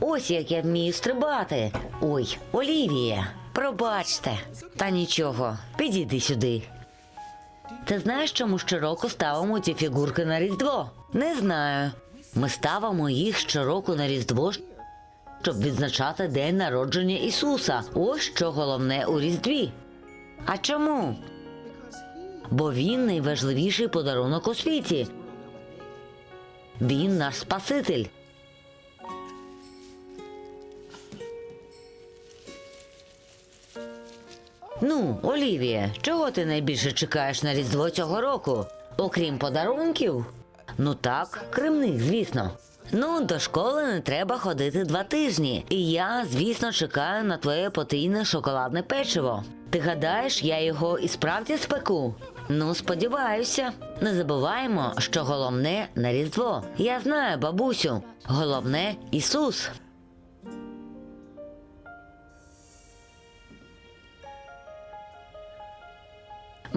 Ось як я вмію стрибати. Ой, Олівія, пробачте. Та нічого, підійди сюди. Ти знаєш, чому щороку ставимо ці фігурки на Різдво? Не знаю. Ми ставимо їх щороку на Різдво, щоб відзначати день народження Ісуса. Ось що головне у Різдві. А чому? Бо він найважливіший подарунок у світі. Він наш Спаситель. Ну, Олівія, чого ти найбільше чекаєш на Різдво цього року? Окрім подарунків? Ну так, кремних, звісно. Ну, до школи не треба ходити два тижні. І я, звісно, чекаю на твоє потрійне шоколадне печиво. Ти гадаєш, я його і справді спеку? Ну, сподіваюся. Не забуваємо, що головне на Різдво. Я знаю, бабусю, головне Ісус.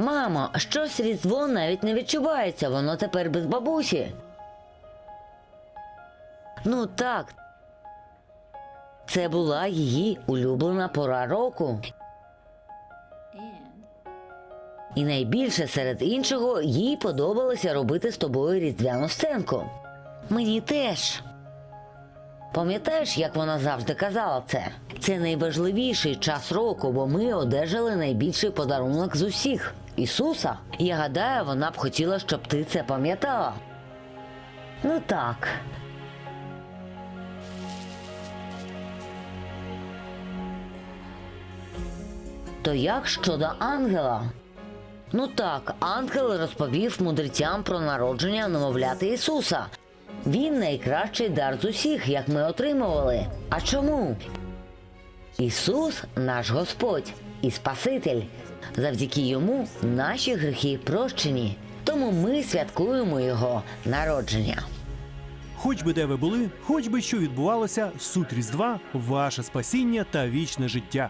Мамо, щось різдво навіть не відчувається, воно тепер без бабусі. Ну так. Це була її улюблена пора року. І найбільше серед іншого їй подобалося робити з тобою різдвяну сценку. Мені теж. Пам'ятаєш, як вона завжди казала це? Це найважливіший час року, бо ми одержали найбільший подарунок з усіх Ісуса. Я гадаю, вона б хотіла, щоб ти це пам'ятала. Ну так. То як щодо ангела? Ну так, ангел розповів мудрецям про народження немовляти Ісуса. Він найкращий дар з усіх, як ми отримували. А чому? Ісус наш Господь і Спаситель. Завдяки йому наші гріхи прощені. Тому ми святкуємо Його народження. Хоч би де ви були, хоч би що відбувалося, суть Різдва, ваше спасіння та вічне життя.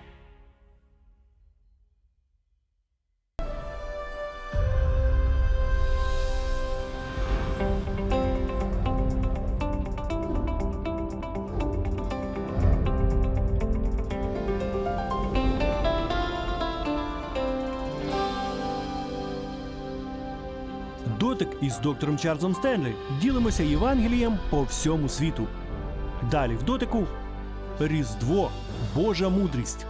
Дотик із доктором Чарльзом Стенлі ділимося Євангелієм по всьому світу. Далі в дотику Різдво, Божа мудрість.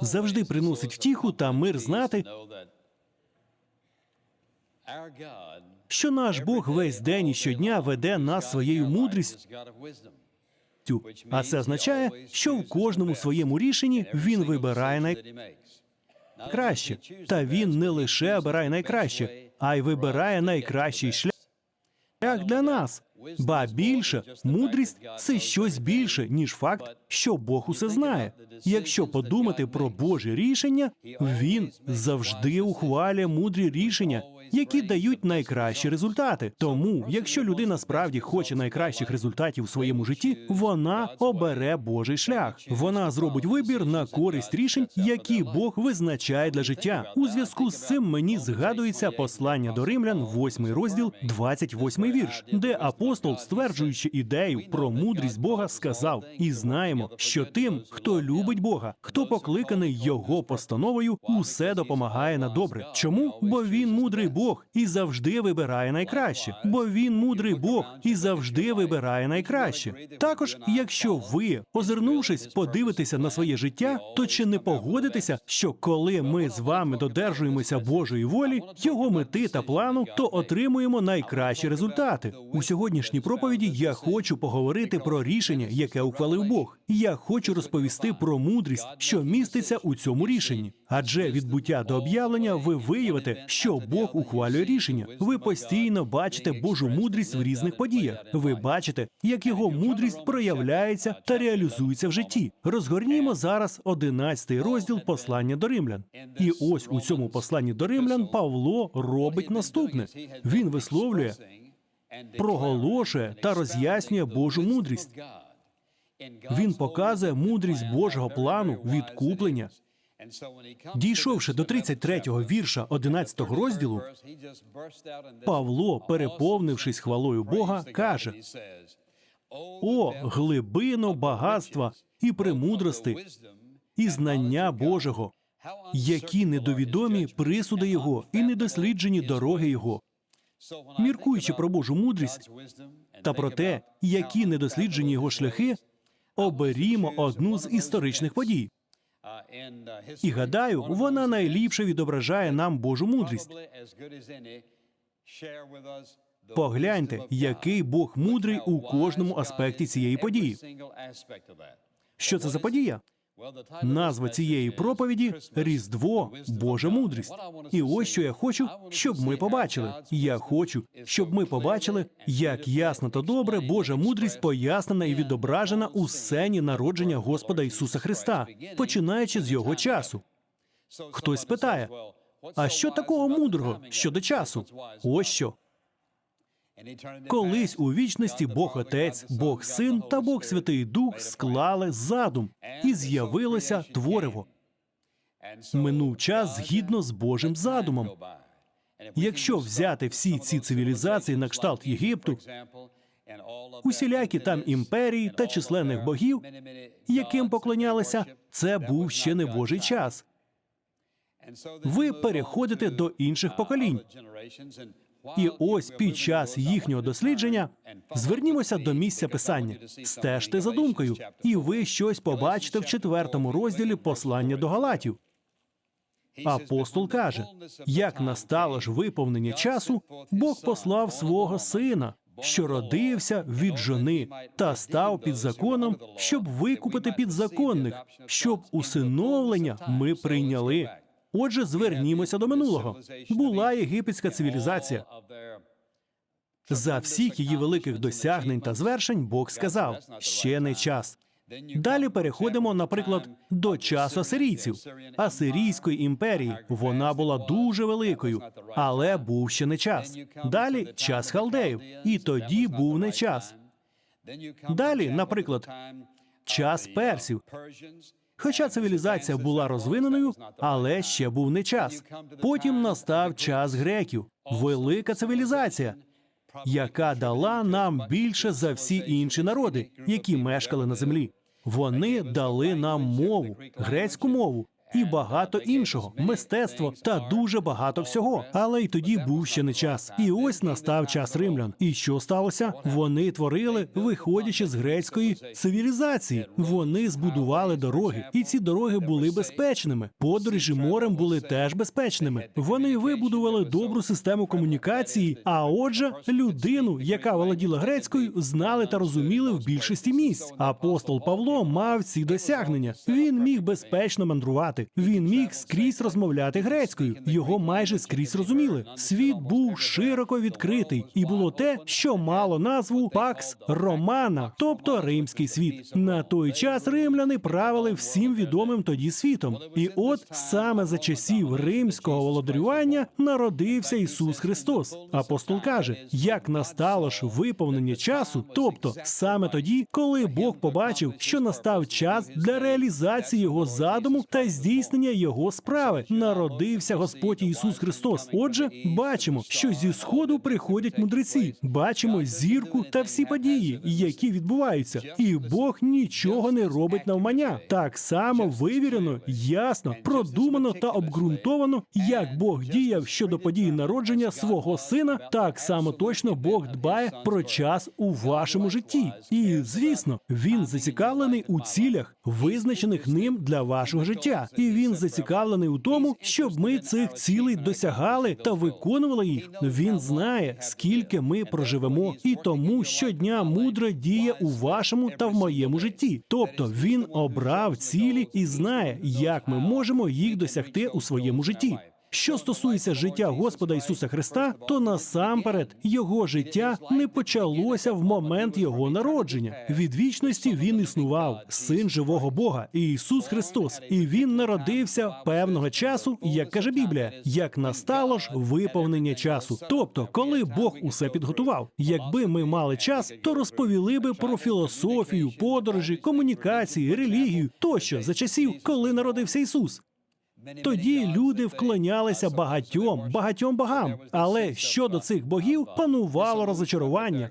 завжди приносить втіху та мир знати, Що наш Бог весь день і щодня веде нас своєю мудрістю, а це означає, що в кожному своєму рішенні він вибирає найкраще. Та він не лише обирає найкраще, а й вибирає найкращий шлях для нас. Ба більше мудрість це щось більше, ніж факт, що Бог усе знає. Якщо подумати про Боже рішення, він завжди ухвалює мудрі рішення, які дають найкращі результати. Тому, якщо людина справді хоче найкращих результатів у своєму житті, вона обере Божий шлях. Вона зробить вибір на користь рішень, які Бог визначає для життя. У зв'язку з цим мені згадується послання до римлян, 8 розділ, 28 вірш, де апостол, стверджуючи ідею про мудрість Бога, сказав: і знаємо, що тим, хто любить Бога, хто покликаний його постановою, усе допомагає на добре. Чому? Бо він мудрий Бог і завжди вибирає найкраще. Бо він мудрий Бог і завжди вибирає найкраще. Також, якщо ви, озирнувшись, подивитеся на своє життя, то чи не погодитеся, що коли ми з вами додержуємося Божої волі, його мети та плану, то отримуємо найкращі результати. У сьогоднішній проповіді я хочу поговорити про рішення, яке ухвалив Бог. Я хочу розповісти про мудрість, що міститься у цьому рішенні. Адже від буття до об'явлення ви виявите, що Бог ухвалює рішення. Ви постійно бачите Божу мудрість в різних подіях. Ви бачите, як його мудрість проявляється та реалізується в житті. Розгорнімо зараз 11 розділ послання до римлян. І ось у цьому посланні до римлян Павло робить наступне: він висловлює, проголошує та роз'яснює Божу мудрість. Він показує мудрість Божого плану відкуплення Дійшовши до 33-го вірша 11-го розділу, Павло, переповнившись хвалою Бога, каже: О, глибино багатства і премудрости, і знання Божого, які недовідомі присуди Його і недосліджені дороги Його. Міркуючи про Божу мудрість Та про те, які недосліджені його шляхи, оберімо одну з історичних подій. І гадаю, вона найліпше відображає нам Божу мудрість. Погляньте, який Бог мудрий у кожному аспекті цієї події. Що це за подія? Назва цієї проповіді Різдво, Божа мудрість. І ось що я хочу, щоб ми побачили. Я хочу, щоб ми побачили, як ясно та добре Божа мудрість пояснена і відображена у сцені народження Господа Ісуса Христа, починаючи з його часу. Хтось спитає, а що такого мудрого щодо часу? Ось що. Колись у вічності Бог Отець, Бог Син та Бог Святий Дух склали задум, і з'явилося твориво. Минув час згідно з Божим задумом. Якщо взяти всі ці цивілізації на кшталт Єгипту, усілякі там імперії та численних богів, яким поклонялися, це був ще не Божий час. Ви переходите до інших поколінь. І ось під час їхнього дослідження звернімося до місця писання, стежте за думкою, і ви щось побачите в четвертому розділі послання до Галатів. Апостол каже: як настало ж виповнення часу, Бог послав свого сина, що родився від жони, та став під законом, щоб викупити підзаконних, щоб усиновлення ми прийняли. Отже, звернімося до минулого. Була єгипетська цивілізація. За всіх її великих досягнень та звершень Бог сказав: ще не час. Далі переходимо, наприклад, до часу асирійців, Асирійської імперії. Вона була дуже великою, але був ще не час. Далі час халдеїв, і тоді був не час. Далі, наприклад, час персів. Хоча цивілізація була розвиненою, але ще був не час. Потім настав час греків, велика цивілізація, яка дала нам більше за всі інші народи, які мешкали на землі. Вони дали нам мову, грецьку мову. І багато іншого, мистецтво та дуже багато всього. Але й тоді був ще не час. І ось настав час римлян. І що сталося? Вони творили, виходячи з грецької цивілізації. Вони збудували дороги, і ці дороги були безпечними. Подорожі морем були теж безпечними. Вони вибудували добру систему комунікації. А отже, людину, яка володіла грецькою, знали та розуміли в більшості місць. Апостол Павло мав ці досягнення. Він міг безпечно мандрувати. Він міг скрізь розмовляти грецькою. Його майже скрізь розуміли. Світ був широко відкритий, і було те, що мало назву Пакс Романа, тобто римський світ. На той час римляни правили всім відомим тоді світом. І от саме за часів римського володарювання народився Ісус Христос. Апостол каже: як настало ж виповнення часу, тобто саме тоді, коли Бог побачив, що настав час для реалізації його задуму та здійснення його справи, народився Господь Ісус Христос. Отже, бачимо, що зі сходу приходять мудреці, бачимо зірку та всі події, які відбуваються, і Бог нічого не робить навмання. Так само вивірено, ясно, продумано та обґрунтовано, як Бог діяв щодо подій народження свого сина, так само точно Бог дбає про час у вашому житті. І звісно, він зацікавлений у цілях, визначених ним для вашого життя, і він зацікавлений у тому, щоб ми цих цілей досягали та виконували їх. Він знає, скільки ми проживемо, і тому щодня мудро діє у вашому та в моєму житті. Тобто він обрав цілі і знає, як ми можемо їх досягти у своєму житті. Що стосується життя Господа Ісуса Христа, то насамперед його життя не почалося в момент його народження. Від вічності він існував, син живого Бога, Ісус Христос, і він народився певного часу, як каже Біблія, як настало ж виповнення часу. Тобто, коли Бог усе підготував. Якби ми мали час, то розповіли би про філософію, подорожі, комунікації, релігію тощо за часів, коли народився Ісус. Тоді люди вклонялися багатьом, багатьом богам. Але щодо цих богів панувало розочарування.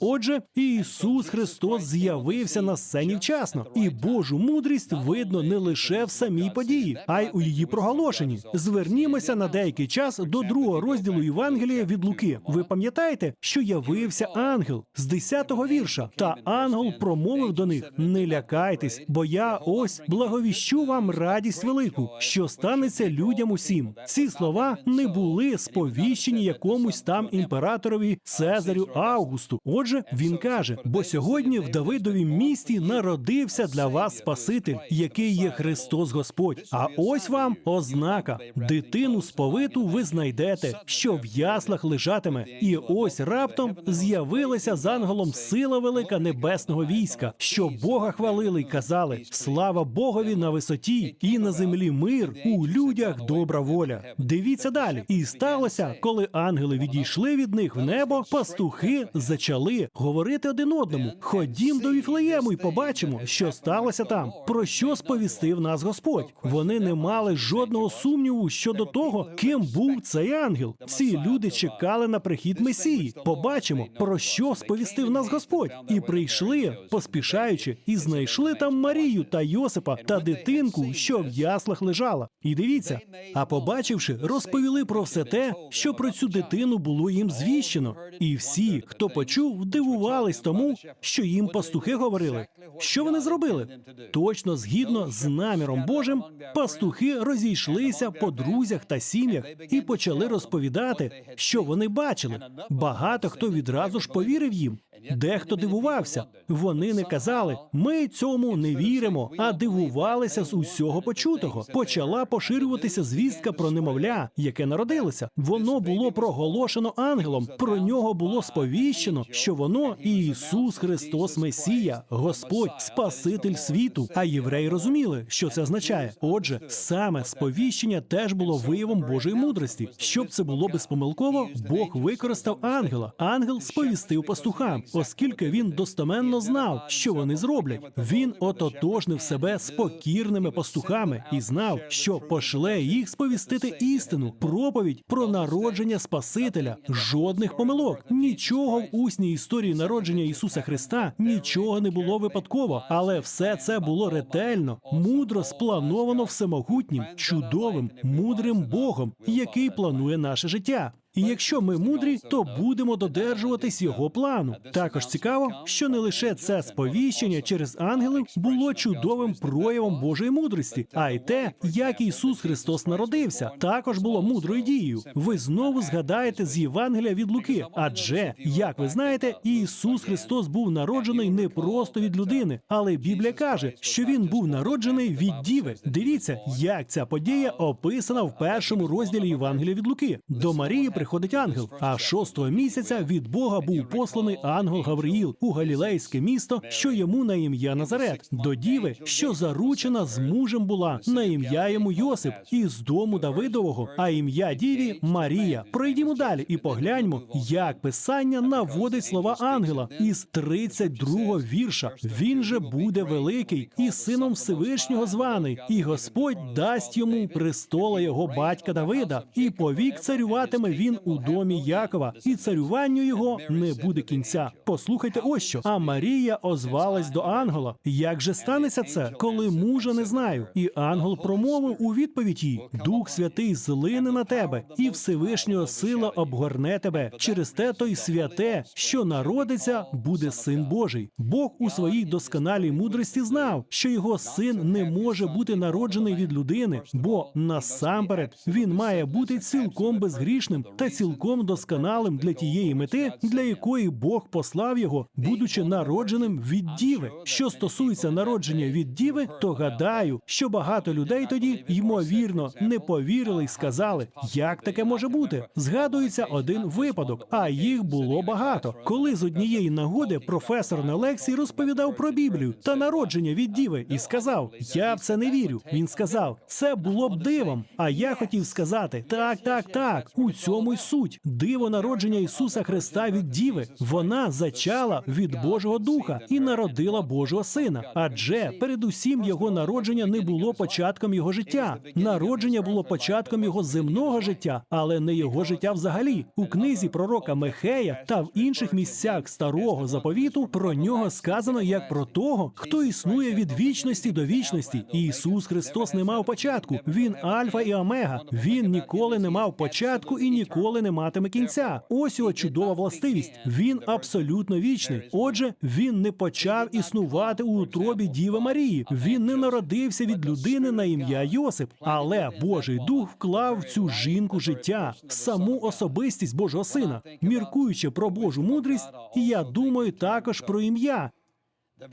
Отже, Ісус Христос з'явився на сцені вчасно, і Божу мудрість видно не лише в самій події, а й у її проголошенні. Звернімося на деякий час до другого розділу Євангелія від Луки. Ви пам'ятаєте, що явився ангел? З 10-го вірша, та ангел промовив до них: Не лякайтесь, бо я ось благовіщу вам радість велику, що станеться людям усім. Ці слова не були сповіщені якомусь там імператорові Цезарю Августу. Отже, він каже: бо сьогодні в Давидовім місті народився для вас Спаситель, який є Христос Господь. А ось вам ознака: дитину сповиту ви знайдете, що в яслах лежатиме. І ось раптом з'явилася з ангелом сила велика небесного війська, що Бога хвалили й казали: Слава Богові на висоті, і на землі мир, у людях добра воля. Дивіться далі. І сталося, коли ангели відійшли від них в небо, пастухи зачали говорити один одному: Ходім до Віфлеєму і побачимо, що сталося там. Про що сповістив нас Господь? Вони не мали жодного сумніву щодо того, ким був цей ангел. Ці люди чекали на прихід Месії. Побачимо, про що сповістив нас Господь, і прийшли, поспішаючи, і знайшли там Марію та Йосипа та дитинку, що в яслах лежала. І дивіться, а побачивши, розповіли про все те, що про цю дитину було їм звіщено. І всі, хто почув, дивувались тому, що їм пастухи говорили. Що вони зробили? Точно згідно з наміром Божим, пастухи розійшлися по друзях та сім'ях і почали розповідати, що вони бачили. Багато хто відразу ж повірив їм. Дехто дивувався. Вони не казали, ми цьому не віримо, а дивувалися з усього почутого. Почала поширюватися звістка про немовля, яке народилося. Воно було проголошено ангелом. Про нього було сповіщено, що воно Ісус Христос Месія, Господь, Спаситель світу. А євреї розуміли, що це означає. Отже, саме сповіщення теж було виявом Божої мудрості. Щоб це було безпомилково, Бог використав ангела. Ангел сповістив пастухам, оскільки він достеменно знав, що вони зроблять. Він ототожнив себе з покірними пастухами і знав, що пошле їх сповістити істину, проповідь про народження Спасителя. Жодних помилок, нічого в усній історії народження Ісуса Христа, нічого не було випадково, але все це було ретельно, мудро сплановано всемогутнім, чудовим, мудрим Богом, який планує наше життя. І якщо ми мудрі, то будемо додержуватись його плану. Також цікаво, що не лише це сповіщення через ангелів було чудовим проявом Божої мудрості, а й те, як Ісус Христос народився, також було мудрою дією. Ви знову згадаєте з Євангелія від Луки. Адже, як ви знаєте, Ісус Христос був народжений не просто від людини, але Біблія каже, що він був народжений від діви. Дивіться, як ця подія описана в першому розділі Євангелія від Луки. До Марії приходить ангел. А шостого місяця від Бога був посланий ангел Гавриїл у галілейське місто, що йому на ім'я Назарет, до діви, що заручена з мужем була на ім'я йому Йосип із дому Давидового, а ім'я діві Марія. Пройдімо далі і погляньмо, як писання наводить слова ангела із 32-го вірша. Він же буде великий і сином Всевишнього званий, і Господь дасть йому престола його батька Давида, і повік царюватиме він у домі Якова, і царюванню його не буде кінця. Послухайте, ось що. А Марія озвалась до ангела. Як же станеться це, коли мужа не знаю? І ангел промовив у відповідь їй: Дух Святий злине на тебе, і Всевишнього сила обгорне тебе. Через те той святе, що народиться, буде син Божий. Бог у своїй досконалій мудрості знав, що його син не може бути народжений від людини, бо насамперед він має бути цілком безгрішним та цілком досконалим для тієї мети, для якої Бог послав його, будучи народженим від діви. Що стосується народження від діви, то гадаю, що багато людей тоді ймовірно не повірили й сказали, як таке може бути. Згадується один випадок, а їх було багато. Коли з однієї нагоди професор на лекції розповідав про Біблію та народження від діви і сказав: Я в це не вірю. Він сказав, це було б дивом. А я хотів сказати: так, так, так, у цьому й суть. Диво народження Ісуса Христа від Діви. Вона зачала від Божого Духа і народила Божого Сина. Адже передусім його народження не було початком його життя. Народження було початком його земного життя, але не його життя взагалі. У книзі пророка Мехея та в інших місцях старого заповіту про нього сказано як про того, хто існує від вічності до вічності. Ісус Христос не мав початку. Він альфа і омега. Він ніколи не мав початку і ніколи не матиме кінця. Ось його чудова властивість. Він абсолютно вічний. Отже, він не почав існувати у утробі Діви Марії. Він не народився від людини на ім'я Йосип, але Божий Дух вклав в цю жінку життя, саму особистість Божого сина, міркуючи про Божу мудрість, я думаю також про ім'я,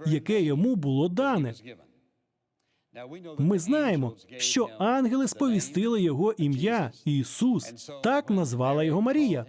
яке йому було дане. Ми знаємо, що ангели сповістили його ім'я Ісус. Так назвала його Марія.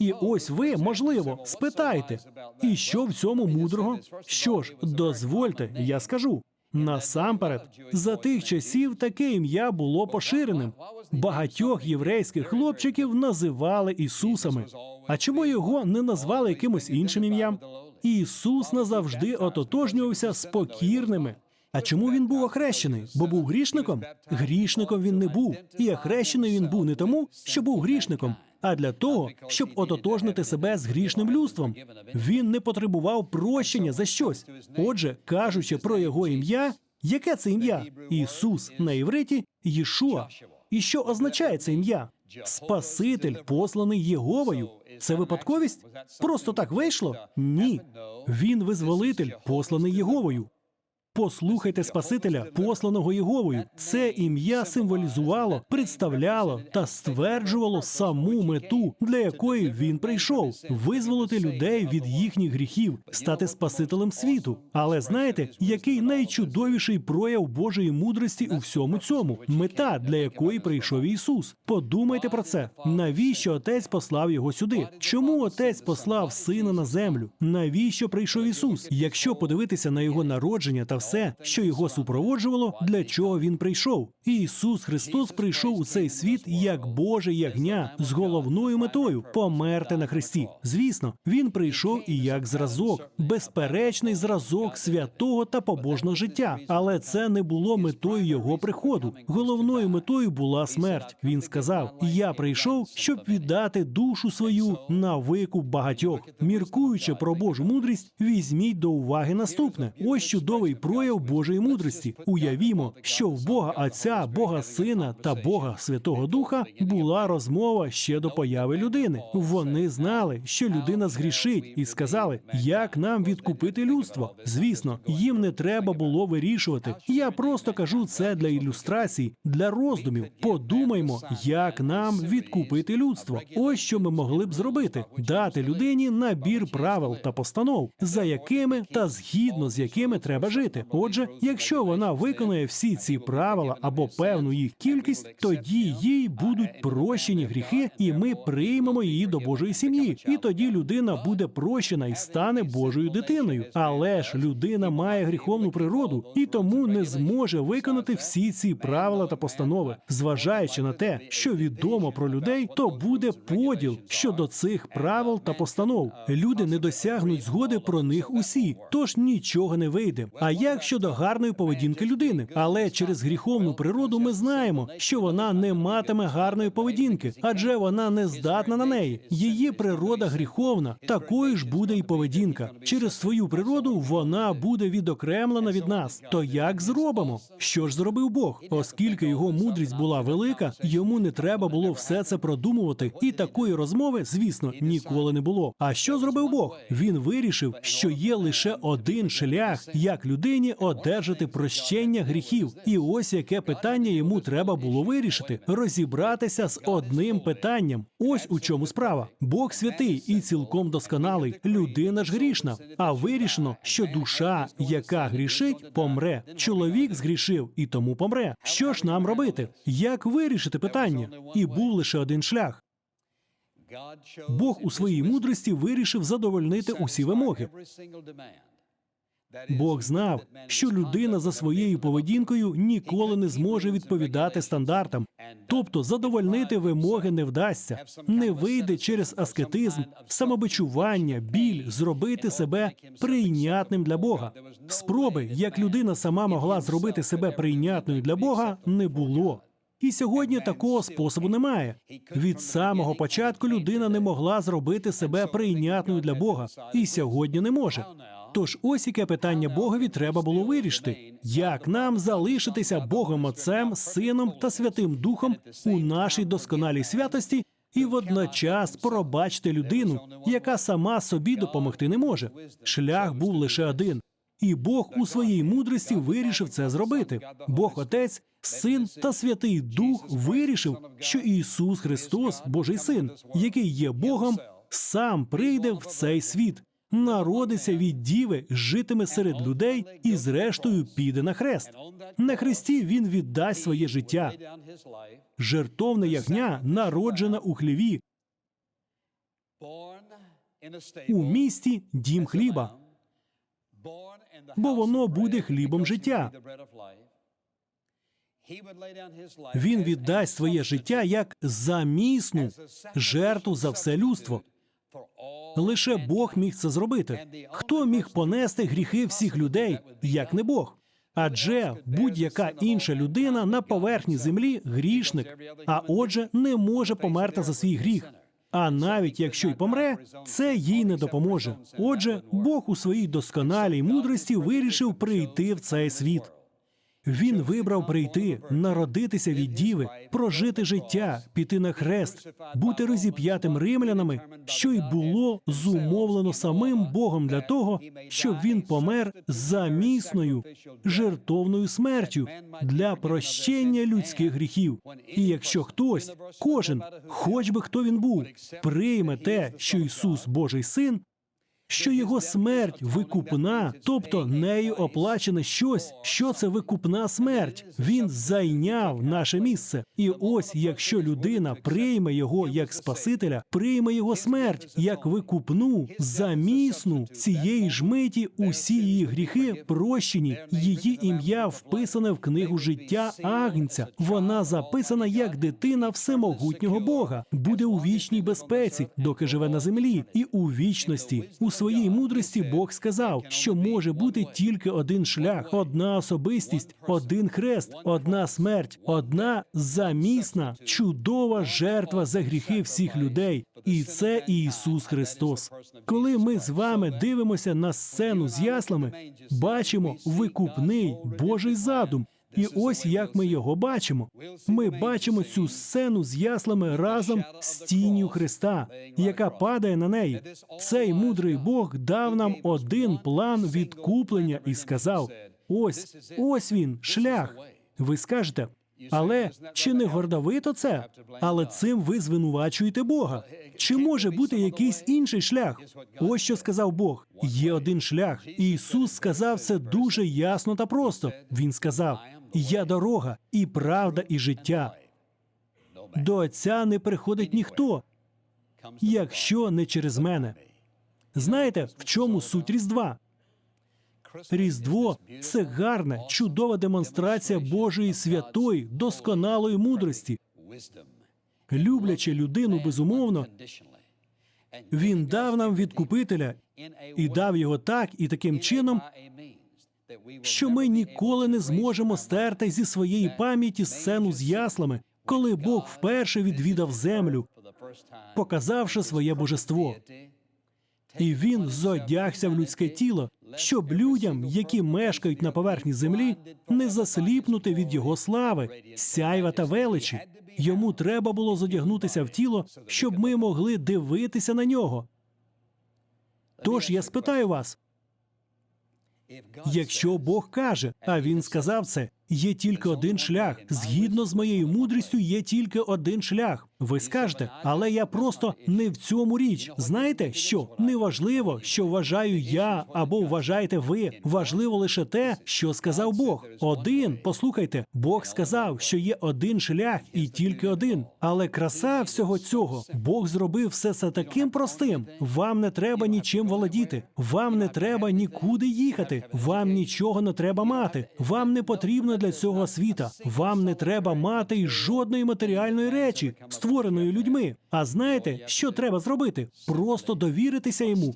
І ось ви, можливо, спитаєте, і що в цьому мудрого? Що ж, дозвольте, я скажу. Насамперед, за тих часів таке ім'я було поширеним. Багатьох єврейських хлопчиків називали Ісусами. А чому його не назвали якимось іншим ім'ям? Ісус назавжди ототожнювався з покірними. А чому він був охрещений? Бо був грішником? Грішником він не був. І охрещений він був не тому, що був грішником, а для того, щоб ототожнити себе з грішним людством. Він не потребував прощення за щось. Отже, кажучи про його ім'я, яке це ім'я? Ісус на івриті Єшуа. І що означає це ім'я? Спаситель, посланий Єговою. Це випадковість? Просто так вийшло? Ні. Він визволитель, посланий Єговою. Послухайте Спасителя, посланого Єговою. Це ім'я символізувало, представляло та стверджувало саму мету, для якої він прийшов визволити людей від їхніх гріхів, стати спасителем світу. Але знаєте, який найчудовіший прояв Божої мудрості у всьому цьому? Мета, для якої прийшов Ісус. Подумайте про це. Навіщо отець послав його сюди? Чому отець послав сина на землю? Навіщо прийшов Ісус? Якщо подивитися на його народження та все, що його супроводжувало, для чого він прийшов? Ісус Христос прийшов у цей світ як Боже ягня з головною метою померти на хресті. Звісно, він прийшов і як зразок, безперечний зразок святого та побожного життя. Але це не було метою його приходу. Головною метою була смерть. Він сказав: Я прийшов, щоб віддати душу свою на викуп багатьох. Міркуючи про Божу мудрість, візьміть до уваги наступне: ось чудовий прояв Божої мудрості. Уявімо, що в Бога Отця, Бога Сина та Бога Святого Духа була розмова ще до появи людини. Вони знали, що людина згрішить, і сказали, як нам відкупити людство. Звісно, їм не треба було вирішувати. Я просто кажу це для ілюстрацій, для роздумів. Подумаймо, як нам відкупити людство. Ось що ми могли б зробити: дати людині набір правил та постанов, за якими та згідно з якими треба жити. Отже, якщо вона виконує всі ці правила або певну їх кількість, тоді їй будуть прощені гріхи, і ми приймемо її до Божої сім'ї. І тоді людина буде прощена і стане Божою дитиною. Але ж людина має гріховну природу і тому не зможе виконати всі ці правила та постанови. Зважаючи на те, що відомо про людей, то буде поділ щодо цих правил та постанов. Люди не досягнуть згоди про них усі, тож нічого не вийде. А як щодо гарної поведінки людини? Але через гріховну природу ми знаємо, що вона не матиме гарної поведінки, адже вона не здатна на неї. Її природа гріховна, такою ж буде і поведінка. Через свою природу вона буде відокремлена від нас. То як зробимо? Що ж зробив Бог? Оскільки його мудрість була велика, йому не треба було все це продумувати, і такої розмови, звісно, ніколи не було. А що зробив Бог? Він вирішив, що є лише один шлях, як людині одержати прощення гріхів. І ось яке питання йому треба було вирішити: розібратися з одним питанням. Ось у чому справа. Бог святий і цілком досконалий. Людина ж грішна. А вирішено, що душа, яка грішить, помре. Чоловік згрішив і тому помре. Що ж нам робити? Як вирішити питання? І був лише один шлях. Бог у своїй мудрості вирішив задовольнити усі вимоги. Бог знав, що людина за своєю поведінкою ніколи не зможе відповідати стандартам, тобто задовольнити вимоги не вдасться, не вийде через аскетизм, самобичування, біль зробити себе прийнятним для Бога. Спроби, як людина сама могла зробити себе прийнятною для Бога, не було. І сьогодні такого способу немає. Від самого початку людина не могла зробити себе прийнятною для Бога, і сьогодні не може. Тож ось яке питання Богові треба було вирішити: як нам залишитися Богом Отцем, Сином та Святим Духом у нашій досконалій святості і водночас пробачити людину, яка сама собі допомогти не може. Шлях був лише один. І Бог у своїй мудрості вирішив це зробити. Бог Отець, Син та Святий Дух вирішив, що Ісус Христос, Божий Син, який є Богом, сам прийде в цей світ, народиться від діви, житиме серед людей і, зрештою, піде на хрест. На хресті він віддасть своє життя. Жертовне ягня, народжене у хліві, у місті дім хліба. бо воно буде хлібом життя. Він віддасть своє життя як замісну жертву за все людство. Лише Бог міг це зробити. Хто міг понести гріхи всіх людей, як не Бог? Адже будь-яка інша людина на поверхні землі грішник, а отже, не може померти за свій гріх. А навіть якщо й помре, це їй не допоможе. Отже, Бог у своїй досконалій мудрості вирішив прийти в цей світ. Він вибрав прийти, народитися від діви, прожити життя, піти на хрест, бути розіп'ятим римлянами, що й було зумовлено самим Богом для того, щоб він помер замісною жертовною смертю для прощення людських гріхів. І якщо хтось, кожен, хоч би хто він був, прийме те, що Ісус Божий Син, що його смерть викупна, тобто нею оплачене щось, що це викупна смерть. Він зайняв наше місце. І ось якщо людина прийме його як Спасителя, прийме його смерть як викупну, замісну цієї ж миті усі її гріхи прощені, її ім'я вписане в книгу життя Агнця. Вона записана як дитина всемогутнього Бога, буде у вічній безпеці, доки живе на землі, і у вічності. У своїй мудрості Бог сказав, що може бути тільки один шлях, одна особистість, один хрест, одна смерть, одна замісна, чудова жертва за гріхи всіх людей. І це Ісус Христос. Коли ми з вами дивимося на сцену з яслами, бачимо викупний Божий задум. І ось як ми його бачимо. Ми бачимо цю сцену з яслами разом з тінню Христа, яка падає на неї. Цей мудрий Бог дав нам один план відкуплення і сказав: ось, ось він, шлях. Ви скажете, але чи не гордовито це? Але цим ви звинувачуєте Бога. Чи може бути якийсь інший шлях? Ось що сказав Бог: є один шлях. Ісус сказав це дуже ясно та просто. Він сказав: Я дорога, і правда, і життя. До Отця не приходить ніхто, якщо не через мене. Знаєте, в чому суть Різдва? Різдво це гарна, чудова демонстрація Божої святої, досконалої мудрості. Люблячи людину безумовно, він дав нам відкупителя і дав його так і таким чином, що ми ніколи не зможемо стерти зі своєї пам'яті сцену з яслами, коли Бог вперше відвідав землю, показавши своє божество. І він зодягся в людське тіло, щоб людям, які мешкають на поверхні землі, не засліпнути від його слави, сяйва та величі. Йому треба було зодягнутися в тіло, щоб ми могли дивитися на нього. Тож я спитаю вас, якщо Бог каже, а він сказав це, Є тільки один шлях. Згідно з моєю мудрістю, є тільки один шлях. Ви скажете, але я просто не в цьому річ. Знаєте що? Неважливо, що вважаю я або вважаєте ви. Важливо лише те, що сказав Бог. Один, послухайте, Бог сказав, що є один шлях і тільки один. Але краса всього цього Бог зробив все це таким простим. Вам не треба нічим володіти, вам не треба нікуди їхати, вам нічого не треба мати. Вам не потрібно для цього світа. Вам не треба мати жодної матеріальної речі, створеної людьми. А знаєте, що треба зробити? Просто довіритися йому,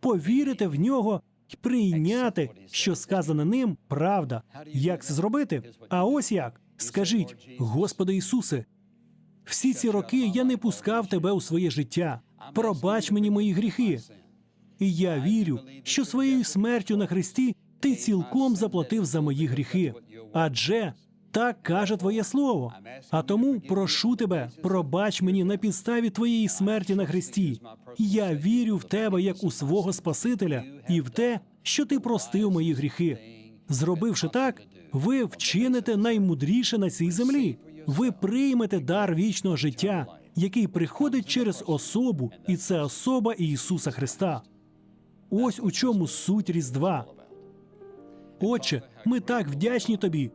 повірити в нього і прийняти, що сказане ним правда. Як це зробити? А ось як скажіть, Господи Ісусе, всі ці роки я не пускав тебе у своє життя. Пробач мені мої гріхи. І я вірю, що своєю смертю на Христі ти цілком заплатив за мої гріхи. Адже так каже твоє слово. А тому прошу тебе, пробач мені на підставі твоєї смерті на Христі. Я вірю в тебе як у свого Спасителя і в те, що ти простив мої гріхи. Зробивши так, ви вчините наймудріше на цій землі. Ви приймете дар вічного життя, який приходить через особу, і це особа Ісуса Христа. Ось у чому суть Різдва. Отче, ми так вдячні тобі.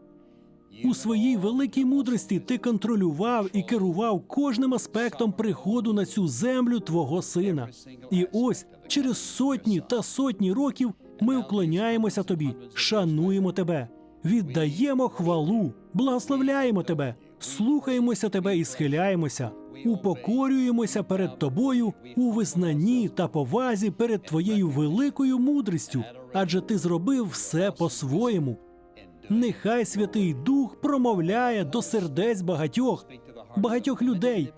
У своїй великій мудрості ти контролював і керував кожним аспектом приходу на цю землю твого сина. І ось через сотні та сотні років ми вклоняємося тобі, шануємо тебе, віддаємо хвалу, благословляємо тебе, слухаємося тебе і схиляємося, упокорюємося перед тобою у визнанні та повазі перед твоєю великою мудрістю, адже ти зробив все по-своєму. Нехай Святий Дух промовляє до сердець багатьох, багатьох людей,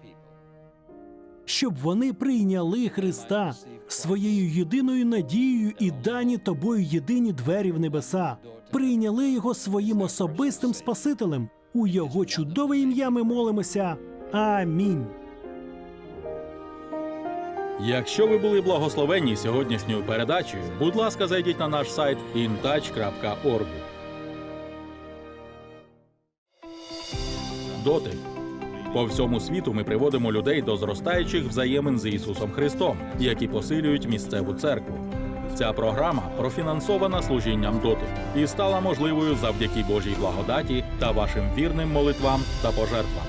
щоб вони прийняли Христа своєю єдиною надією і дані тобою єдині двері в небеса, прийняли його своїм особистим Спасителем. У його чудове ім'я ми молимося. Амінь. Якщо ви були благословенні сьогоднішньою передачею, будь ласка, зайдіть на наш сайт intouch.org. Дотик. По всьому світу ми приводимо людей до зростаючих взаємин з Ісусом Христом, які посилюють місцеву церкву. Ця програма профінансована служінням дотик і стала можливою завдяки Божій благодаті та вашим вірним молитвам та пожертвам.